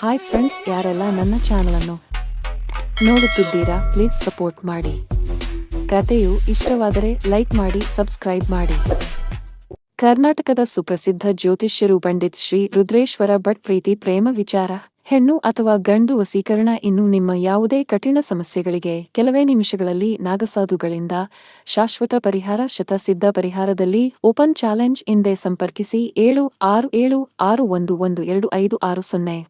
Hi friends ಯಾರೆಲ್ಲ ನನ್ನ ಚಾನಲನ್ನು ನೋಡುತ್ತಿದ್ದೀರಾ ಪ್ಲೀಸ್ ಸಪೋರ್ಟ್ ಮಾಡಿ. ಕಥೆಯು ಇಷ್ಟವಾದರೆ ಲೈಕ್ ಮಾಡಿ ಸಬ್ಸ್ಕ್ರೈಬ್ ಮಾಡಿ. ಕರ್ನಾಟಕದ ಸುಪ್ರಸಿದ್ಧ ಜ್ಯೋತಿಷ್ಯರು ಪಂಡಿತ್ ಶ್ರೀ ರುದ್ರೇಶ್ವರ ಭಟ್ ಪ್ರೀತಿ ಪ್ರೇಮ ವಿಚಾರ, ಹೆಣ್ಣು ಅಥವಾ ಗಂಡು ವಸೀಕರಣ ಇನ್ನು ನಿಮ್ಮ ಯಾವುದೇ ಕಠಿಣ ಸಮಸ್ಯೆಗಳಿಗೆ ಕೆಲವೇ ನಿಮಿಷಗಳಲ್ಲಿ ನಾಗಸಾಧುಗಳಿಂದ ಶಾಶ್ವತ ಪರಿಹಾರ, ಶತಸಿದ್ಧ ಪರಿಹಾರದಲ್ಲಿ ಓಪನ್ ಚಾಲೆಂಜ್ ಹಿಂದೆ ಸಂಪರ್ಕಿಸಿ ಏಳು ಆರು ಏಳು ಆರು ಒಂದು ಒಂದು ಎರಡು ಐದು ಆರು ಸೊನ್ನೆ.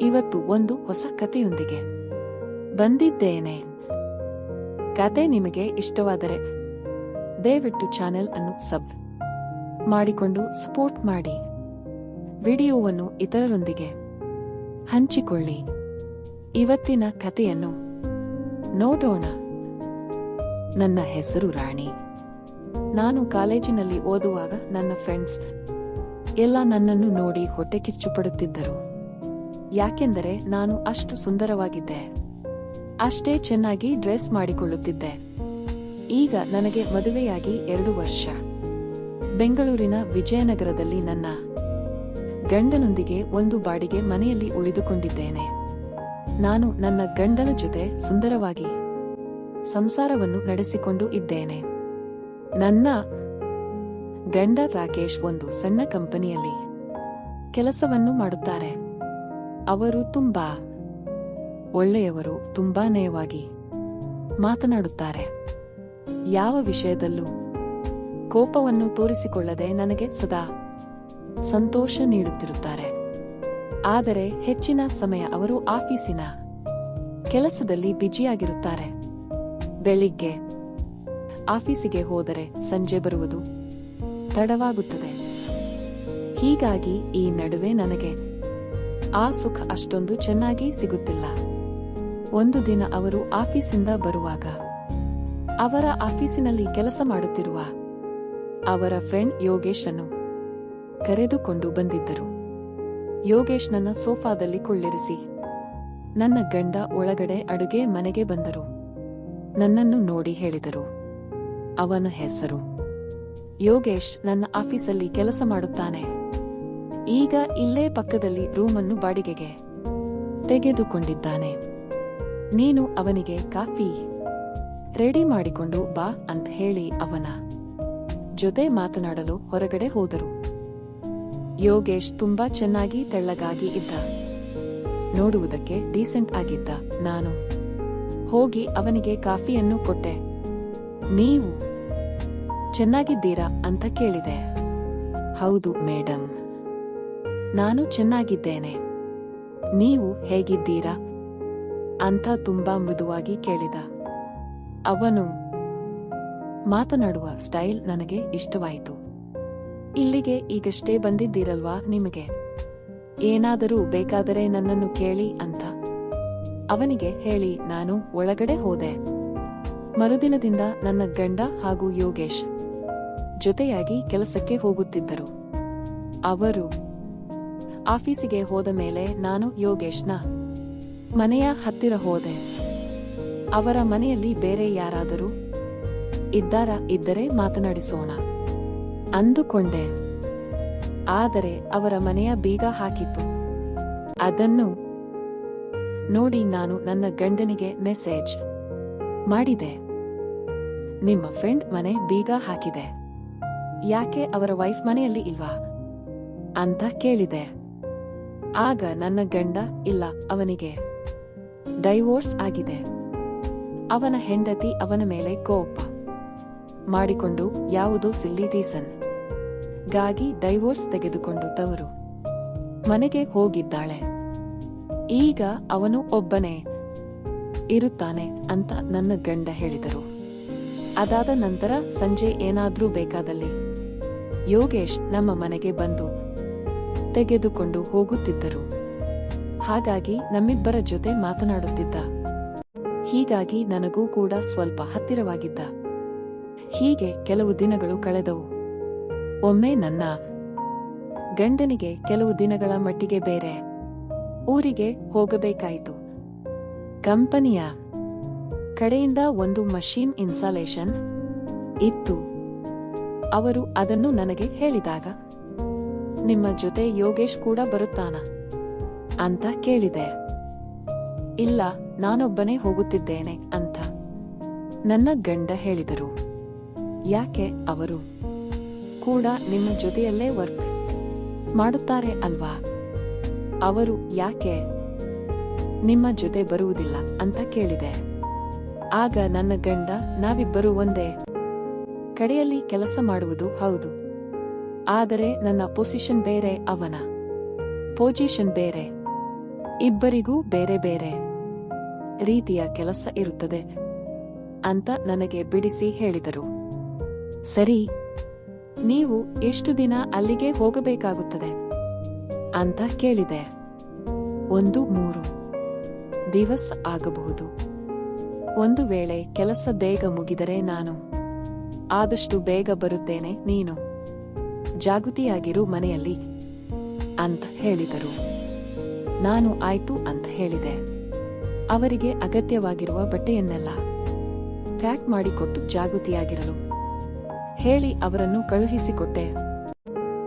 ಇವತ್ತು ಒಂದು ಹೊಸ ಕಥೆಯೊಂದಿಗೆ. ಬಂದಿದ್ದೇನೆ. ಕತೆ ನಿಮಗೆ ಇಷ್ಟವಾದರೆ ದಯವಿಟ್ಟು ಚಾನೆಲ್ ಅನ್ನು ಸಬ್ ಮಾಡಿಕೊಂಡು ಸಪೋರ್ಟ್ ಮಾಡಿ. ವಿಡಿಯೋವನ್ನು ಇತರರೊಂದಿಗೆ ಹಂಚಿಕೊಳ್ಳಿ. ಇವತ್ತಿನ ಕಥೆಯನ್ನು ನೋಡೋಣ. ನನ್ನ ಹೆಸರು ರಾಣಿ. ನಾನು ಕಾಲೇಜಿನಲ್ಲಿ ಓದುವಾಗ ನನ್ನ ಫ್ರೆಂಡ್ಸ್ ಎಲ್ಲ ನನ್ನನ್ನು ನೋಡಿ ಹೊಟ್ಟೆ ಕಿಚ್ಚು ಪಡುತ್ತಿದ್ದರು ಯಾಕೆಂದರೆ ನಾನು ಅಷ್ಟು ಸುಂದರವಾಗಿದ್ದೆ. ಅಷ್ಟೇ ಚೆನ್ನಾಗಿ ಡ್ರೆಸ್ ಮಾಡಿಕೊಳ್ಳುತ್ತಿದ್ದೆ. ಈಗ ನನಗೆ ಮದುವೆಯಾಗಿ ಎರಡು ವರ್ಷ. ಬೆಂಗಳೂರಿನ ವಿಜಯನಗರದಲ್ಲಿ ನನ್ನ ಗಂಡನೊಂದಿಗೆ ಒಂದು ಬಾಡಿಗೆ ಮನೆಯಲ್ಲಿ ಉಳಿದುಕೊಂಡಿದ್ದೇನೆ. ನಾನು ನನ್ನ ಗಂಡನ ಜೊತೆ ಸುಂದರವಾಗಿ ಸಂಸಾರವನ್ನು ನಡೆಸಿಕೊಂಡು ಇದ್ದೇನೆ. ನನ್ನ ಗಂಡ ರಾಕೇಶ್ ಒಂದು ಸಣ್ಣ ಕಂಪನಿಯಲ್ಲಿ ಕೆಲಸವನ್ನು ಮಾಡುತ್ತಾರೆ. ಅವರು ತುಂಬಾ ಒಳ್ಳೆಯವರು ತುಂಬಾ ನಯವಾಗಿ ಮಾತನಾಡುತ್ತಾರೆ. ಯಾವ ವಿಷಯದಲ್ಲೂ ಕೋಪವನ್ನು ತೋರಿಸಿಕೊಳ್ಳದೆ ನನಗೆ ಸದಾ ಸಂತೋಷ ನೀಡುತ್ತಿರುತ್ತಾರೆ. ಆದರೆ ಹೆಚ್ಚಿನ ಸಮಯ ಅವರು ಆಫೀಸಿನ ಕೆಲಸದಲ್ಲಿ ಬಿಜಿಯಾಗಿರುತ್ತಾರೆ ಬೆಳಿಗ್ಗೆ ಆಫೀಸಿಗೆ ಹೋದರೆ ಸಂಜೆ ಬರುವುದು ತಡವಾಗುತ್ತದೆ. ಹೀಗಾಗಿ ಈ ನಡುವೆ ನನಗೆ ಆ ಸುಖ ಅಷ್ಟೊಂದು ಚೆನ್ನಾಗಿ ಸಿಗುತ್ತಿಲ್ಲ. ಒಂದು ದಿನ ಅವರು ಆಫೀಸಿಂದ ಬರುವಾಗ, ಅವರ ಆಫೀಸಿನಲ್ಲಿ ಕೆಲಸ ಮಾಡುತ್ತಿರುವ ಅವರ ಫ್ರೆಂಡ್ ಯೋಗೇಶನ್ನು ಕರೆದುಕೊಂಡು ಬಂದಿದ್ದರು. ಯೋಗೇಶ್ ನನ್ನ ಸೋಫಾದಲ್ಲಿ ಕುಳ್ಳಿರಿಸಿ, ನನ್ನ ಗಂಡ ಒಳಗಡೆ ಅಡುಗೆ ಮನೆಗೆ ಬಂದರು. ನನ್ನನ್ನು ನೋಡಿ ಹೇಳಿದರು. ಅವನ ಹೆಸರು ಯೋಗೇಶ್, ನನ್ನ ಆಫೀಸಲ್ಲಿ ಕೆಲಸ ಮಾಡುತ್ತಾನೆ. ಈಗ ಇಲ್ಲೇ ಪಕ್ಕದಲ್ಲಿ ರೂಮನ್ನು ಬಾಡಿಗೆಗೆ ತೆಗೆದುಕೊಂಡಿದ್ದಾನೆ. ನೀನು ಅವನಿಗೆ ಕಾಫಿ ರೆಡಿ ಮಾಡಿಕೊಂಡು ಬಾ ಅಂತ ಹೇಳಿ ಅವನ ಜೊತೆ ಮಾತನಾಡಲು ಹೊರಗಡೆ ಹೋದರು. ಯೋಗೇಶ್ ತುಂಬಾ ಚೆನ್ನಾಗಿ ತೆಳ್ಳಗಾಗಿ ಇದ್ದ. ನೋಡುವುದಕ್ಕೆ ಡೀಸೆಂಟ್ ಆಗಿದ್ದ. ನಾನು ಹೋಗಿ ಅವನಿಗೆ ಕಾಫಿಯನ್ನು ಕೊಟ್ಟೆ. ನೀವು ಚೆನ್ನಾಗಿದ್ದೀರಾ ಅಂತ ಕೇಳಿದೆ. ಹೌದು ಮೇಡಮ್ ನಾನು ಚೆನ್ನಾಗಿದ್ದೇನೆ. ನೀವು ಹೇಗಿದ್ದೀರಾ? ಅಂತ ತುಂಬಾ ಮೃದುವಾಗಿ ಕೇಳಿದ. ಅವನು ಮಾತನಾಡುವ ಸ್ಟೈಲ್ ನನಗೆ ಇಷ್ಟವಾಯಿತು. ಇಲ್ಲಿಗೆ ಈಗಷ್ಟೇ ಬಂದಿದ್ದೀರಲ್ವಾ ನಿಮಗೆ? ಏನಾದರೂ ಬೇಕಾದರೆ ನನ್ನನ್ನು ಕೇಳಿ ಅಂತ. ಅವನಿಗೆ ಹೇಳಿ, ನಾನು ಒಳಗಡೆ ಹೋದೆ. ಮರುದಿನದಿಂದ ನನ್ನ ಗಂಡ ಹಾಗೂ ಯೋಗೇಶ್ ಜೊತೆಯಾಗಿ ಕೆಲಸಕ್ಕೆ ಹೋಗುತ್ತಿದ್ದರು. ಅವರು ಆಫೀಸಿಗೆ ಹೋದ ಮೇಲೆ ನಾನು ಯೋಗೇಶ್ನ ಮನೆಯ ಹತ್ತಿರ ಹೋದೆ. ಅವರ ಮನೆಯಲ್ಲಿ ಬೇರೆ ಯಾರಾದರೂ ಇದ್ದಾರಾ ಇದ್ದರೆ ಮಾತನಾಡಿಸೋಣ ಅಂದುಕೊಂಡೆ. ಆದರೆ ಅವರ ಮನೆಯ ಬೀಗ ಹಾಕಿತು ಅದನ್ನು ನೋಡಿ ನಾನು ನನ್ನ ಗಂಡನಿಗೆ ಮೆಸೇಜ್ ಮಾಡಿದೆ. ನಿಮ್ಮ ಫ್ರೆಂಡ್ ಮನೆ ಬೀಗ ಹಾಕಿದೆ. ಯಾಕೆ ಅವರ ವೈಫ್ ಮನೆಯಲ್ಲಿ ಇಲ್ವಾ? ಅಂತ ಕೇಳಿದೆ. ಆಗ ನನ್ನ ಗಂಡ, ಇಲ್ಲ, ಅವನಿಗೆ ಡೈವೋರ್ಸ್ ಆಗಿದೆ. ಅವನ ಹೆಂಡತಿ ಅವನ ಮೇಲೆ ಕೋಪ ಮಾಡಿಕೊಂಡು ಯಾವುದೋ ಸಿಲ್ಲಿ ರೀಸನ್ಗಾಗಿ ಡೈವೋರ್ಸ್ ತೆಗೆದುಕೊಂಡು ತವರು. ಮನೆಗೆ ಹೋಗಿದ್ದಾಳೆ. ಈಗ ಅವನು ಒಬ್ಬನೇ ಇರುತ್ತಾನೆ ಅಂತ ನನ್ನ ಗಂಡ ಹೇಳಿದರು. ಅದಾದ ನಂತರ ಸಂಜೆ ಏನಾದ್ರೂ ಬೇಕಾದಲ್ಲಿ ಯೋಗೇಶ್ ನಮ್ಮ ಮನೆಗೆ ಬಂದು ತೆಗೆದುಕೊಂಡು ಹೋಗುತ್ತಿದ್ದರು. ಹಾಗಾಗಿ ನಮ್ಮಿಬ್ಬರ ಜೊತೆ ಮಾತನಾಡುತ್ತಿದ್ದ. ಹೀಗಾಗಿ ನನಗೂ ಕೂಡ ಸ್ವಲ್ಪ ಹತ್ತಿರವಾಗಿದ್ದ. ಹೀಗೆ ಕೆಲವು ದಿನಗಳು ಕಳೆದವು. ಒಮ್ಮೆ ನನ್ನ ಗಂಡನಿಗೆ ಕೆಲವು ದಿನಗಳ ಮಟ್ಟಿಗೆ ಬೇರೆ ಊರಿಗೆ ಹೋಗಬೇಕಾಯಿತು. ಕಂಪನಿಯ ಕಡೆಯಿಂದ ಒಂದು ಮಷೀನ್ ಇನ್ಸಾಲೇಷನ್ ಇತ್ತು. ಅವರು ಅದನ್ನು ನನಗೆ ಹೇಳಿದಾಗ ನಿಮ್ಮ ಜೊತೆ ಯೋಗೇಶ್ ಕೂಡ ಬರುತ್ತಾನ? ಅಂತ ಕೇಳಿದೆ. ಇಲ್ಲ, ನಾನೊಬ್ಬನೇ ಹೋಗುತ್ತಿದ್ದೇನೆ, ಅಂತ ನನ್ನ ಗಂಡ ಹೇಳಿದರು. ಯಾಕೆ ಅವರು? ಕೂಡ ನಿಮ್ಮ ಜೊತೆಯಲ್ಲೇ ವರ್ಕ್ ಮಾಡುತ್ತಾರೆ ಅಲ್ವಾ? ಅವರು ಯಾಕೆ ನಿಮ್ಮ ಜೊತೆ ಬರುವುದಿಲ್ಲ, ಅಂತ ಕೇಳಿದೆ. ಆಗ ನನ್ನ ಗಂಡ, ನಾವಿಬ್ಬರು ಒಂದೇ ಕಡೆಯಲ್ಲಿ ಕೆಲಸ ಮಾಡುವುದು ಹೌದು. ಆದರೆ ನನ್ನ ಪೊಸಿಷನ್ ಬೇರೆ, ಅವನ. ಪೊಸಿಷನ್ ಬೇರೆ. ಇಬ್ಬರಿಗೂ ಬೇರೆ ಬೇರೆ. ರೀತಿಯ ಕೆಲಸ ಇರುತ್ತದೆ ಅಂತ ನನಗೆ ಬಿಡಿಸಿ ಹೇಳಿದರು. ಸರಿ, ನೀವು ಎಷ್ಟು ದಿನ ಅಲ್ಲಿಗೆ ಹೋಗಬೇಕಾಗುತ್ತದೆ? ಅಂತ ಕೇಳಿದೆ. ಒಂದು, ಮೂರು. ದಿವಸ ಆಗಬಹುದು. ಒಂದು ವೇಳೆ ಕೆಲಸ ಬೇಗ ಮುಗಿದರೆ ನಾನು ಆದಷ್ಟು ಬೇಗ ಬರುತ್ತೇನೆ, ನೀನು. ಜಾಗೃತಿಯಾಗಿರು ಮನೆಯಲ್ಲಿ ಅಂತ ಹೇಳಿದರು. ನಾನು ಆಯ್ತು ಅಂತ ಹೇಳಿದೆ. ಅವರಿಗೆ ಅಗತ್ಯವಾಗಿರುವ ಬಟ್ಟೆಯನ್ನೆಲ್ಲ ಪ್ಯಾಕ್ ಮಾಡಿಕೊಟ್ಟು ಜಾಗೃತಿಯಾಗಿರಲು ಹೇಳಿ ಅವರನ್ನು ಕಳುಹಿಸಿಕೊಟ್ಟೆ.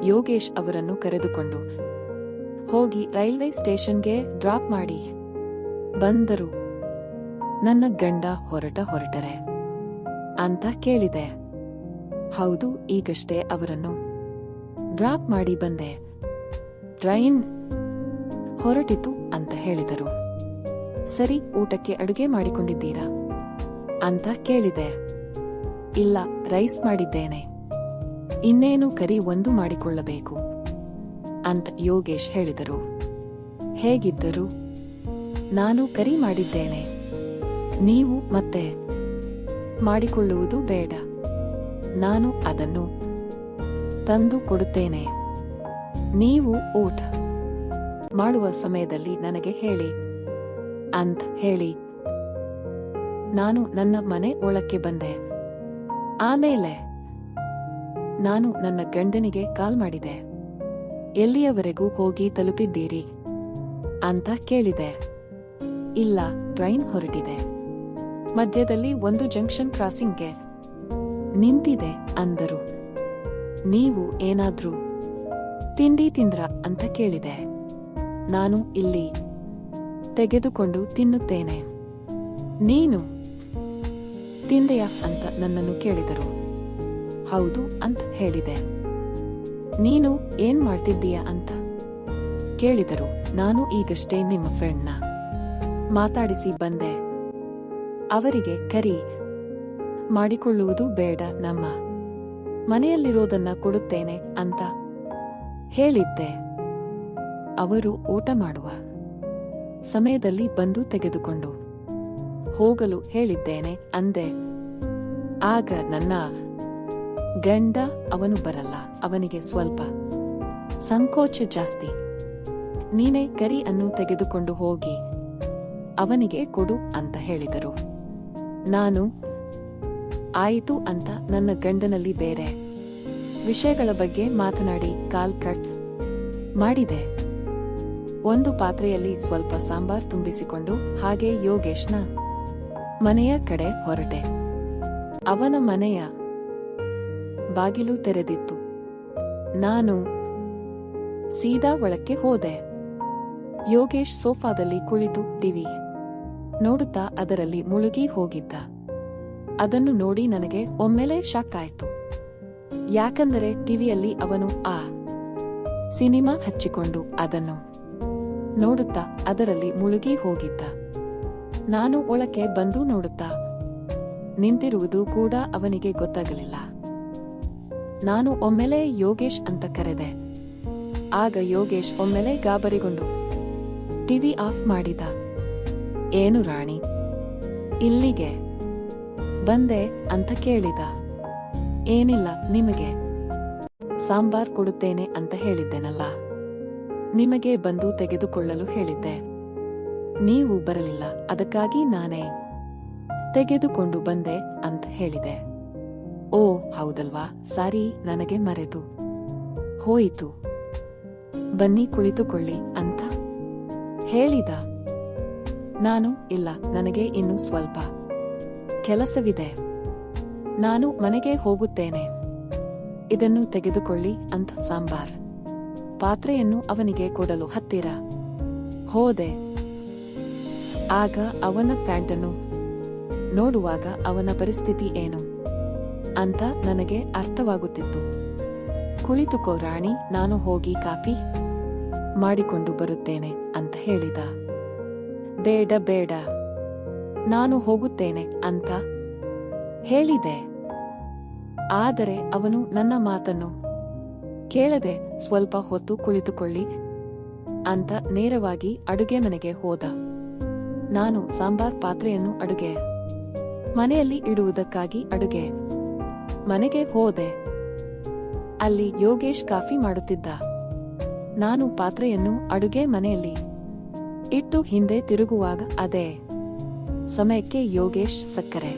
ಯೋಗೇಶ್ ಅವರನ್ನು ಕರೆದುಕೊಂಡು ಹೋಗಿ ರೈಲ್ವೆ ಸ್ಟೇಷನ್ಗೆ ಡ್ರಾಪ್ ಮಾಡಿ ಬಂದರು. ನನ್ನ ಗಂಡ ಹೊರಟ ಹೊರಟರೆ ಅಂತ ಕೇಳಿದೆ. ಹೌದು, ಈಗಷ್ಟೇ ಅವರನ್ನು ಡ್ರಾಪ್ ಮಾಡಿ ಬಂದೆ. ಟ್ರೈನ್ ಹೊರಟಿತು ಅಂತ ಹೇಳಿದರು. ಸರಿ, ಊಟಕ್ಕೆ ಅಡುಗೆ ಮಾಡಿಕೊಂಡಿದ್ದೀರಾ? ಅಂತ ಕೇಳಿದೆ. ಇಲ್ಲ, ರೈಸ್ ಮಾಡಿದ್ದೇನೆ. ಇನ್ನೇನು ಕರಿ ಒಂದು ಮಾಡಿಕೊಳ್ಳಬೇಕು? ಅಂತ ಯೋಗೇಶ್ ಹೇಳಿದರು. ಹೇಗಿದ್ದರು? ನಾನು ಕರಿ ಮಾಡಿದ್ದೇನೆ. ನೀವು ಮತ್ತೆ ಮಾಡಿಕೊಳ್ಳುವುದು ಬೇಡ. ನಾನು ಅದನ್ನು ತಂದು ಕೊಡುತ್ತೇನೆ. ನೀವು ಊಟ ಮಾಡುವ ಸಮಯದಲ್ಲಿ ನನಗೆ ಹೇಳಿ. ಅಂತ ಹೇಳಿ. ನಾನು ನನ್ನ ಮನೆ ಒಳಕ್ಕೆ ಬಂದೆ. ಆಮೇಲೆ ನಾನು ನನ್ನ ಗಂಡನಿಗೆ ಕಾಲ್ ಮಾಡಿದೆ. ಎಲ್ಲಿಯವರೆಗೂ ಹೋಗಿ ತಲುಪಿದ್ದೀರಿ? ಅಂತ ಕೇಳಿದೆ. ಇಲ್ಲ, ಟ್ರೈನ್ ಹೊರಟಿದೆ. ಮಧ್ಯದಲ್ಲಿ ಒಂದು ಜಂಕ್ಷನ್ ಕ್ರಾಸಿಂಗ್ಗೆ ನಿಂತಿದೆ ಅಂದರು. ನೀವು ಏನಾದ್ರೂ ತಿಂಡಿ ತಿಂದ್ರ ಅಂತ ಕೇಳಿದೆ. ನಾನು ಇಲ್ಲಿ ತೆಗೆದುಕೊಂಡು ತಿನ್ನುತ್ತೇನೆ. ನೀನು ತಿಂದೆಯ ಅಂತ ನನ್ನನ್ನು ಕೇಳಿದರು. ಹೌದು ಅಂತ ಹೇಳಿದೆ. ನೀನು ಏನ್ ಮಾಡ್ತಿದ್ದೀಯ ಅಂತ ಕೇಳಿದರು. ನಾನು ಈಗಷ್ಟೇ ನಿಮ್ಮ ಫ್ರೆಂಡ್ನ ಮಾತಾಡಿಸಿ ಬಂದೆ. ಅವರಿಗೆ ಕರಿ ಮಾಡಿಕೊಳ್ಳುವುದು ಬೇಡ ನಮ್ಮ ಮನೆಯಲ್ಲಿರೋದನ್ನ ಕೊಡುತ್ತೇನೆ ಅಂತ ಹೇಳಿದ್ದೆ. ಅವರು ಊಟ ಮಾಡುವ ಸಮಯದಲ್ಲಿ ಬಂದು ತೆಗೆದುಕೊಂಡು ಹೋಗಲು ಹೇಳಿದ್ದೇನೆ ಅಂದೆ. ಆಗ ನನ್ನ ಗಂಡ ಅವನು ಬರಲ್ಲ, ಅವನಿಗೆ ಸ್ವಲ್ಪ ಸಂಕೋಚ ಜಾಸ್ತಿ. ನೀನೇ ಕರಿ ಅನ್ನು ತೆಗೆದುಕೊಂಡು ಹೋಗಿ, ಅವನಿಗೆ ಕೊಡು ಅಂತ ಹೇಳಿದರು. ನಾನು ಆಯಿತು ಅಂತ ನನ್ನ ಗಂಡನಲ್ಲಿ ಬೇರೆ. ವಿಷಯಗಳ ಬಗ್ಗೆ ಮಾತನಾಡಿ ಕಾಲ್ ಕಟ್ ಮಾಡಿದೆ. ಒಂದು ಪಾತ್ರೆಯಲ್ಲಿ ಸ್ವಲ್ಪ ಸಾಂಬಾರ್ ತುಂಬಿಸಿಕೊಂಡು ಹಾಗೆ ಯೋಗೇಶ್ನ ಮನೆಯ ಕಡೆ ಹೊರಟೆ. ಅವನ ಮನೆಯ ಬಾಗಿಲು ತೆರೆದಿತ್ತು. ನಾನು ಸೀದಾ ಒಳಕ್ಕೆ ಹೋದೆ. ಯೋಗೇಶ್ ಸೋಫಾದಲ್ಲಿ ಕುಳಿತು ಟಿವಿ ನೋಡುತ್ತಾ ಅದರಲ್ಲಿ ಮುಳುಗಿ ಹೋಗಿದ್ದ. ಅದನ್ನು ನೋಡಿ ನನಗೆ ಒಮ್ಮೆಲೆ ಶಾಕ್ ಆಯಿತು ಯಾಕಂದರೆ ಟಿವಿಯಲ್ಲಿ ಅವನು ಆ ಸಿನಿಮಾ ಹಚ್ಚಿಕೊಂಡು ಅದನ್ನು ನೋಡುತ್ತಾ ಅದರಲ್ಲಿ ಮುಳುಗಿ ಹೋಗಿದ್ದ. ನಾನು ಒಳಕ್ಕೆ ಬಂದು ನೋಡುತ್ತಾ ನಿಂತಿರುವುದು ಕೂಡ ಅವನಿಗೆ ಗೊತ್ತಾಗಲಿಲ್ಲ. ನಾನು ಒಮ್ಮೆಲೆ ಯೋಗೇಶ್ ಅಂತ ಕರೆದೆ. ಆಗ ಯೋಗೇಶ್ ಒಮ್ಮೆಲೆ ಗಾಬರಿಗೊಂಡು, ಟಿವಿ ಆಫ್ ಮಾಡಿದ. ಏನು ರಾಣಿ, ಇಲ್ಲಿಗೆ ಬಂದೆ ಅಂತ ಕೇಳಿದ. ಏನಿಲ್ಲ, ನಿಮಗೆ ಸಾಂಬಾರ್ ಕೊಡುತ್ತೇನೆ ಅಂತ ಹೇಳಿದ್ದೆನಲ್ಲ. ನಿಮಗೆ ಬಂದು ತೆಗೆದುಕೊಳ್ಳಲು ಹೇಳಿದ್ದೆ. ನೀವು ಬರಲಿಲ್ಲ, ಅದಕ್ಕಾಗಿ ನಾನೇ ತೆಗೆದುಕೊಂಡು ಬಂದೆ ಅಂತ ಹೇಳಿದೆ. ಓ, ಹೌದಲ್ವಾ, ಸಾರಿ, ನನಗೆ ಮರೆತು. ಹೋಯಿತು. ಬನ್ನಿ ಕುಳಿತುಕೊಳ್ಳಿ ಅಂತ ಹೇಳಿದ. ನಾನು, ಇಲ್ಲ, ನನಗೆ ಇನ್ನು ಸ್ವಲ್ಪ ಕೆಲಸವಿದೆ. ನಾನು ಮನೆಗೆ ಹೋಗುತ್ತೇನೆ. ಇದನ್ನು ತೆಗೆದುಕೊಳ್ಳಿ ಅಂತ ಸಾಂಬಾರ್. ಪಾತ್ರೆಯನ್ನು ಅವನಿಗೆ ಕೊಡಲು ಹತ್ತಿರ. ಹೋದೆ. ಆಗ ಅವನ ಪ್ಯಾಂಟನ್ನು ನೋಡುವಾಗ ಅವನ ಪರಿಸ್ಥಿತಿ ಏನು? ಅಂತ ನನಗೆ ಅರ್ಥವಾಗುತ್ತಿತ್ತು. ಕುಳಿತುಕೋ ರಾಣಿ, ನಾನು ಹೋಗಿ ಕಾಫಿ ಮಾಡಿಕೊಂಡು ಬರುತ್ತೇನೆ ಅಂತ ಹೇಳಿದ. ಬೇಡ ಬೇಡ. ನಾನು ಹೋಗುತ್ತೇನೆ ಅಂತ ಹೇಳಿದೆ. ಆದರೆ ಅವನು ನನ್ನ ಮಾತನ್ನು ಕೇಳದೆ ಸ್ವಲ್ಪ ಹೊತ್ತು ಕುಳಿತುಕೊಳ್ಳಿ ಅಂತ ನೇರವಾಗಿ ಅಡುಗೆ ಮನೆಗೆ ಹೋದ. ನಾನು ಸಾಂಬಾರ್ ಪಾತ್ರೆಯನ್ನು ಅಡುಗೆ ಮನೆಯಲ್ಲಿ ಇಡುವುದಕ್ಕಾಗಿ ಅಡುಗೆ ಮನೆಗೆ ಹೋದೆ. ಅಲ್ಲಿ ಯೋಗೇಶ್ ಕಾಫಿ ಮಾಡುತ್ತಿದ್ದ. ನಾನು ಪಾತ್ರೆಯನ್ನು ಅಡುಗೆ ಮನೆಯಲ್ಲಿ ಇಟ್ಟು ಹಿಂದೆ ತಿರುಗುವಾಗ ಅದೇ. ಸಮಯಕ್ಕೆ ಯೋಗೇಶ್ ಸಕ್ಕರೆ.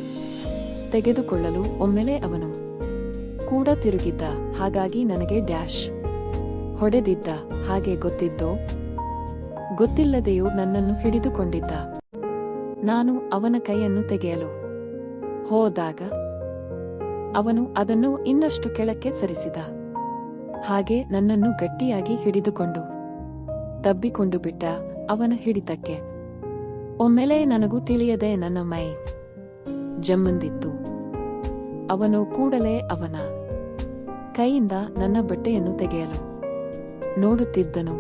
ತೆಗೆದುಕೊಳ್ಳಲು ಒಮ್ಮೆಲೆ ಅವನು. ಕೂಡ ತಿರುಗಿದ್ದ, ಹಾಗಾಗಿ ನನಗೆ ಡ್ಯಾಶ್. ಹೊಡೆದಿದ್ದ, ಹಾಗೆ ಗೊತ್ತಿದ್ದೋ? ಗೊತ್ತಿಲ್ಲದೆಯೂ ನನ್ನನ್ನು ಹಿಡಿದುಕೊಂಡಿದ್ದ. ನಾನು ಅವನ ಕೈಯನ್ನು ತೆಗೆಯಲು ಹೋದಾಗ, ಅವನು ಅದನ್ನು ಇನ್ನಷ್ಟು ಕೆಳಕ್ಕೆ ಸರಿಸಿದ. ಹಾಗೆ ನನ್ನನ್ನು ಗಟ್ಟಿಯಾಗಿ ಹಿಡಿದುಕೊಂಡು ತಬ್ಬಿಕೊಂಡು ಬಿಟ್ಟ ಅವನ ಹಿಡಿತಕ್ಕೆ. ಒಮ್ಮೆಲೆ ನನಗೂ ತಿಳಿಯದೆ ನನ್ನ ಮೈ ಜಮ್ಮಂದಿತ್ತು. ಅವನು ಕೂಡಲೇ ಅವನ ಕೈಯಿಂದ ನನ್ನ ಬಟ್ಟೆಯನ್ನು ತೆಗೆಯಲು ನೋಡುತ್ತಿದ್ದನು.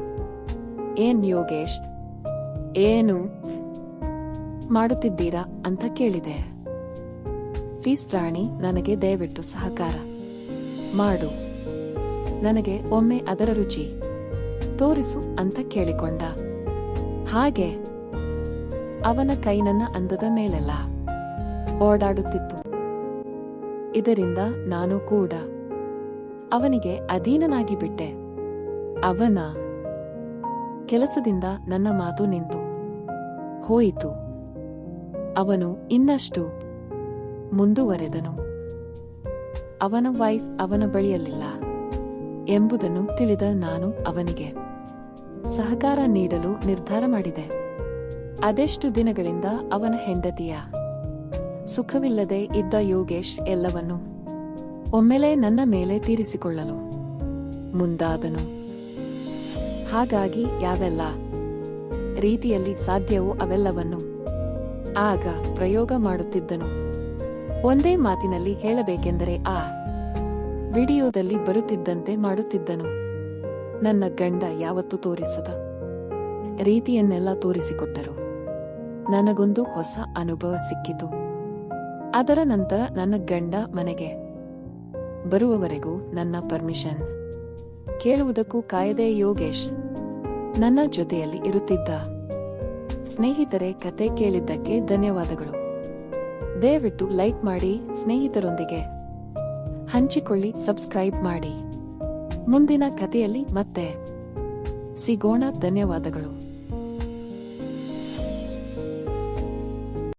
ಏನ್ ಯೋಗೇಶ್? ಏನು ಮಾಡುತ್ತಿದ್ದೀರಾ ಅಂತ ಕೇಳಿದೆ. ಫೀಸ್ ರಾಣಿ ನನಗೆ ದಯವಿಟ್ಟು ಸಹಕಾರ ಮಾಡು. ನನಗೆ ಒಮ್ಮೆ ಅದರ ರುಚಿ ತೋರಿಸು ಅಂತ ಕೇಳಿಕೊಂಡ. ಹಾಗೆ ಅವನ ಕೈ ನನ್ನ ಅಂದದ ಮೇಲೆಲ್ಲ ಓಡಾಡುತ್ತಿತ್ತು. ಇದರಿಂದ ನಾನು ಕೂಡ ಅವನಿಗೆ ಅಧೀನನಾಗಿ ಬಿಟ್ಟೆ. ಅವನ ಕೆಲಸದಿಂದ ನನ್ನ ಮಾತು ನಿಂತು ಹೋಯಿತು. ಅವನು ಇನ್ನಷ್ಟು ಮುಂದುವರೆದನು. ಅವನ ವೈಫ್ ಅವನ ಬಳಿಯಲ್ಲಿಲ್ಲ ಎಂಬುದನ್ನು ತಿಳಿದ ನಾನು ಅವನಿಗೆ ಸಹಕಾರ ನೀಡಲು ನಿರ್ಧಾರ ಮಾಡಿದೆ. ಅದೆಷ್ಟು ದಿನಗಳಿಂದ ಅವನ ಹೆಂಡತಿಯ? ಸುಖವಿಲ್ಲದೆ ಇದ್ದ ಯೋಗೇಶ್ ಎಲ್ಲವನ್ನು ಒಮ್ಮೆಲೆ ನನ್ನ ಮೇಲೆ ತೀರಿಸಿಕೊಳ್ಳಲು ಮುಂದಾದನು. ಹಾಗಾಗಿ ಯಾವೆಲ್ಲ ರೀತಿಯಲ್ಲಿ ಸಾಧ್ಯವೋ ಅವೆಲ್ಲವನ್ನು ಆಗ ಪ್ರಯೋಗ ಮಾಡುತ್ತಿದ್ದನು. ಒಂದೇ ಮಾತಿನಲ್ಲಿ ಹೇಳಬೇಕೆಂದರೆ ಆ ವಿಡಿಯೋದಲ್ಲಿ ಬರುತ್ತಿದ್ದಂತೆ ಮಾಡುತ್ತಿದ್ದನು. ನನ್ನ ಗಂಡ ಯಾವತ್ತೂ ತೋರಿಸದ ರೀತಿಯನ್ನೆಲ್ಲ ತೋರಿಸಿಕೊಟ್ಟರು. ನನಗೊಂದು ಹೊಸ ಅನುಭವ ಸಿಕ್ಕಿತು. ಅದರ ನಂತರ ನನ್ನ ಗಂಡ ಮನೆಗೆ ಬರುವವರೆಗೂ ನನ್ನ ಪರ್ಮಿಷನ್ ಕೇಳುವುದಕ್ಕೂ ಕಾಯದೆ ಯೋಗೇಶ್ ನನ್ನ ಜೊತೆಯಲ್ಲಿ ಇರುತ್ತಿದ್ದ. ಸ್ನೇಹಿತರೆ, ಕತೆ ಕೇಳಿದ್ದಕ್ಕೆ ಧನ್ಯವಾದಗಳು. ದಯವಿಟ್ಟು ಲೈಕ್ ಮಾಡಿ, ಸ್ನೇಹಿತರೊಂದಿಗೆ ಹಂಚಿಕೊಳ್ಳಿ, ಸಬ್ಸ್ಕ್ರೈಬ್ ಮಾಡಿ. ಮುಂದಿನ ಕಥೆಯಲ್ಲಿ ಮತ್ತೆ ಸಿಗೋಣ, ಧನ್ಯವಾದಗಳು.